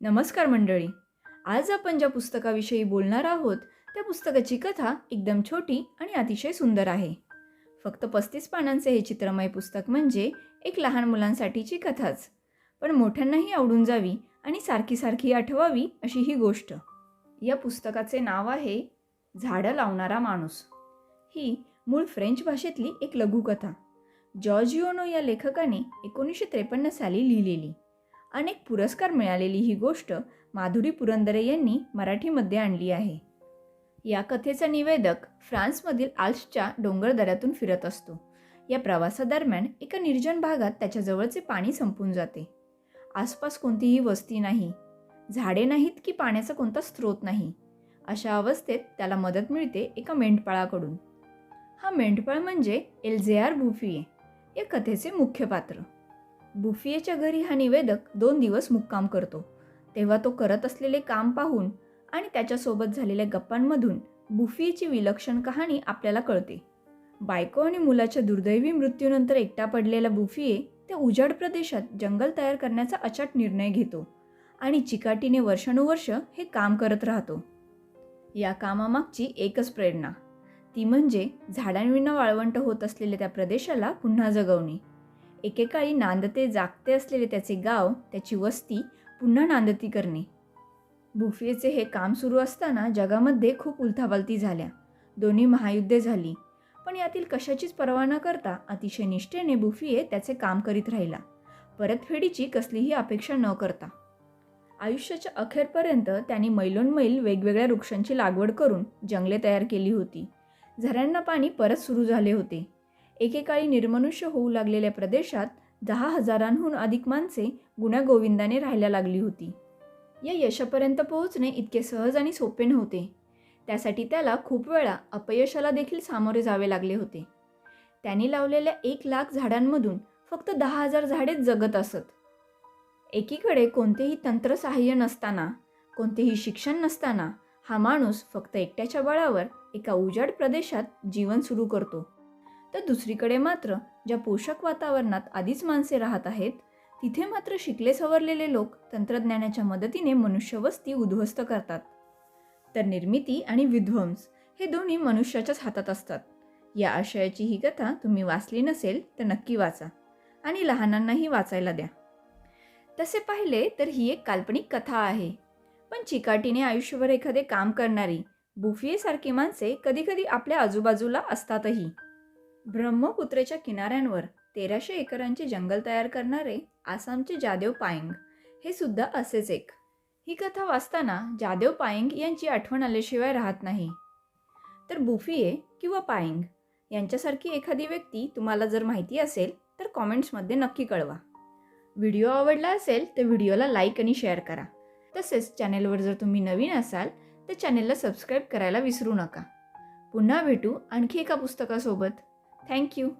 नमस्कार मंडळी. आज आपण ज्या पुस्तकाविषयी बोलणार आहोत त्या पुस्तकाची कथा एकदम छोटी आणि अतिशय सुंदर आहे. फक्त पस्तीस पानांचे हे चित्रमय पुस्तक म्हणजे एक लहान मुलांसाठीची कथाच. पण मोठ्यांनाही आवडून जावी आणि सारखी सारखी आठवावी अशी ही गोष्ट. या पुस्तकाचे नाव आहे झाडं लावणारा माणूस. ही मूळ फ्रेंच भाषेतली एक लघुकथा. जॉर्जिओनो या लेखकाने एकोणीसशे त्रेपन्न साली लिहिलेली. अनेक पुरस्कार मिळालेली ही गोष्ट माधुरी पुरंदरे यांनी मराठीमध्ये आणली आहे. या कथेचा निवेदक फ्रान्समधील आल्सच्या डोंगरदऱ्यातून फिरत असतो. या प्रवासादरम्यान एका निर्जन भागात त्याच्याजवळचे पाणी संपून जाते. आसपास कोणतीही वस्ती नाही. झाडे नाहीत की पाण्याचा कोणता स्रोत नाही. अशा अवस्थेत त्याला मदत मिळते एका मेंढपाळाकडून. हा मेंढपाळ म्हणजे एल्झेआर भुफिये या कथेचे मुख्य पात्र. बुफियेच्या घरी हा निवेदक दोन दिवस मुक्काम करतो. तेव्हा तो करत असलेले काम पाहून आणि त्याच्यासोबत झालेल्या गप्पांमधून बुफियेची विलक्षण कहाणी आपल्याला कळते. बायको आणि मुलाच्या दुर्दैवी मृत्यूनंतर एकटा पडलेला बुफिये त्या उजाड प्रदेशात जंगल तयार करण्याचा अचाट निर्णय घेतो आणि चिकाटीने वर्षानुवर्ष हे काम करत राहतो. या कामामागची एकच प्रेरणा. ती म्हणजे झाडांविना वाळवंट होत असलेल्या त्या प्रदेशाला पुन्हा जगवणे. एकेकाळी नांदते जागते असलेले त्याचे गाव त्याची वस्ती पुन्हा नांदती करणे. बुफेचे हे काम सुरू असताना जगामध्ये खूप उलथापालती झाल्या. दोन्ही महायुद्धे झाली. पण यातील कशाचीच पर्वा न करता अतिशय निष्ठेने बुफिये त्याचे काम करीत राहिला. परतफेडीची कसलीही अपेक्षा न करता. आयुष्याच्या अखेरपर्यंत त्यांनी मैलोन्मैल वेगवेगळ्या वृक्षांची लागवड करून जंगले तयार केली होती. झऱ्यांना पाणी परत सुरू झाले होते. एकेकाळी निर्मनुष्य होऊ लागलेल्या प्रदेशात दहा हजारांहून अधिक माणसे गुण्यागोविंदाने राहायला लागली होती. या यशापर्यंत पोहोचणे इतके सहज आणि सोपे नव्हते. त्यासाठी त्याला खूप वेळा अपयशाला देखील सामोरे जावे लागले होते. त्यांनी लावलेल्या एक लाख झाडांमधून फक्त दहा हजार झाडेच जगत असत. एकीकडे कोणतेही तंत्रसहाय्य नसताना कोणतेही शिक्षण नसताना हा माणूस फक्त एकट्याच्या बळावर एका उजाड प्रदेशात जीवन सुरू करतो. तर दुसरीकडे मात्र ज्या पोषक वातावरणात आधीच माणसे राहत आहेत तिथे मात्र शिकले सवरलेले लोक तंत्रज्ञानाच्या मदतीने मनुष्यवस्ती उद्ध्वस्त करतात. तर निर्मिती आणि विध्वंस हे दोन्ही मनुष्याच्याच हातात असतात. या आशयाची ही कथा तुम्ही वाचली नसेल तर नक्की वाचा आणि लहानांनाही वाचायला द्या. तसे पाहिले तर ही एक काल्पनिक कथा आहे. पण चिकाटीने आयुष्यभर एखादे काम करणारी बुफियेसारखी माणसे कधीकधी आपल्या आजूबाजूला असतातही. ब्रह्मपुत्रेच्या किनाऱ्यांवर तेराशे एकरांचे जंगल तयार करणारे आसामचे जादेव पायंग. हे सुद्धा असेच एक. ही कथा वाचताना जादेव पायंग यांची आठवण आल्याशिवाय राहत नाही. तर बुफिये किंवा पायंग यांच्यासारखी एखादी व्यक्ती तुम्हाला जर माहिती असेल तर कॉमेंट्समध्ये नक्की कळवा. व्हिडिओ आवडला असेल तर व्हिडिओला लाईक आणि शेअर करा. तसेच चॅनेलवर जर तुम्ही नवीन असाल तर चॅनेलला सबस्क्राईब करायला विसरू नका. पुन्हा भेटू आणखी एका पुस्तकासोबत. Thank you.